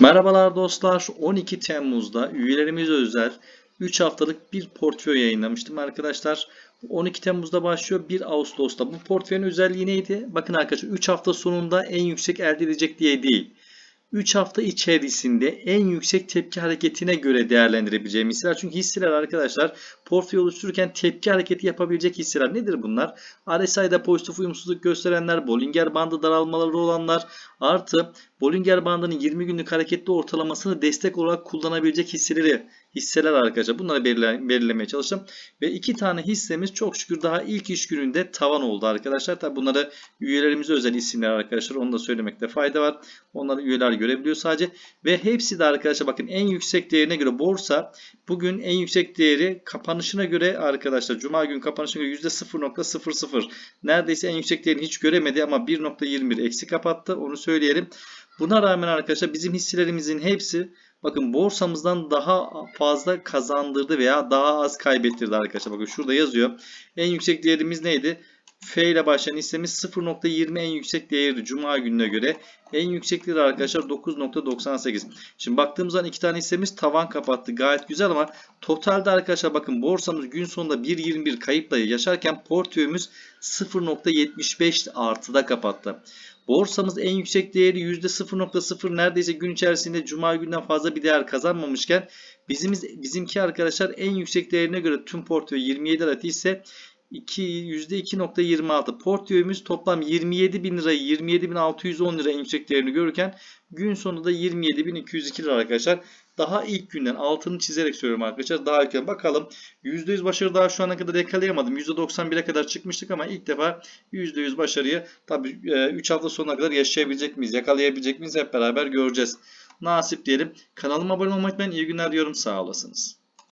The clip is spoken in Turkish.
Merhabalar dostlar. 12 Temmuz'da üyelerimize özel 3 haftalık bir portföy yayınlamıştım arkadaşlar. 12 Temmuz'da başlıyor 1 Ağustos'ta. Bu portföyün özelliği neydi? Bakın arkadaşlar 3 hafta sonunda en yüksek elde edecek diye değil. 3 hafta içerisinde en yüksek tepki hareketine göre değerlendirebileceğim hisseler. Çünkü hisseler arkadaşlar portföy oluştururken tepki hareketi yapabilecek hisseler nedir bunlar? RSI'da pozitif uyumsuzluk gösterenler, Bollinger bandı daralmaları olanlar artı Bollinger bandının 20 günlük hareketli ortalamasını destek olarak kullanabilecek hisseleri hisseler arkadaşlar. Bunları belirle, belirlemeye çalıştım. Ve iki tane hissemiz çok şükür daha ilk iş gününde tavan oldu arkadaşlar. Tabi bunları üyelerimize özel isimler arkadaşlar. Onu da söylemekte fayda var. Onları üyeler görebiliyor sadece. Ve hepsi de arkadaşlar bakın en yüksek değerine göre borsa bugün en yüksek değeri kapanışına göre arkadaşlar Cuma gün kapanışına göre %0.00 neredeyse en yüksek değerini hiç göremedi ama 1.21 eksi kapattı. Onu söyleyelim. Buna rağmen arkadaşlar bizim hisselerimizin hepsi bakın borsamızdan daha fazla kazandırdı veya daha az kaybettirdi arkadaşlar. Bakın şurada yazıyor. En yüksek değerimiz neydi? F ile başlayan hissemiz 0.20 en yüksek değerdi Cuma gününe göre. En yüksek değeri arkadaşlar 9.98. Şimdi baktığımızda iki tane hissemiz tavan kapattı. Gayet güzel ama totalde arkadaşlar bakın borsamız gün sonunda 1.21 kayıpla yaşarken portföyümüz 0.75 artıda kapattı. Borsamız en yüksek değeri %0.0 neredeyse gün içerisinde Cuma günden fazla bir değer kazanmamışken bizimiz, bizimki arkadaşlar en yüksek değerine göre tüm portföy 27 adet ise 2, %2.26 portföyümüz toplam 27 bin lirayı 27.610 lira en yüksek değerini görürken gün sonunda 27.202 lira arkadaşlar. Daha ilk günden altını çizerek söylüyorum arkadaşlar. Daha erken bakalım. %100 başarı daha şu ana kadar yakalayamadım. %91'e kadar çıkmıştık ama ilk defa %100 başarıyı tabii 3 hafta sonuna kadar yaşayabilecek miyiz? Yakalayabilecek miyiz? Hep beraber göreceğiz. Nasip diyelim. Kanalıma abone olmayı unutmayın. İyi günler diyorum. Sağ olasınız.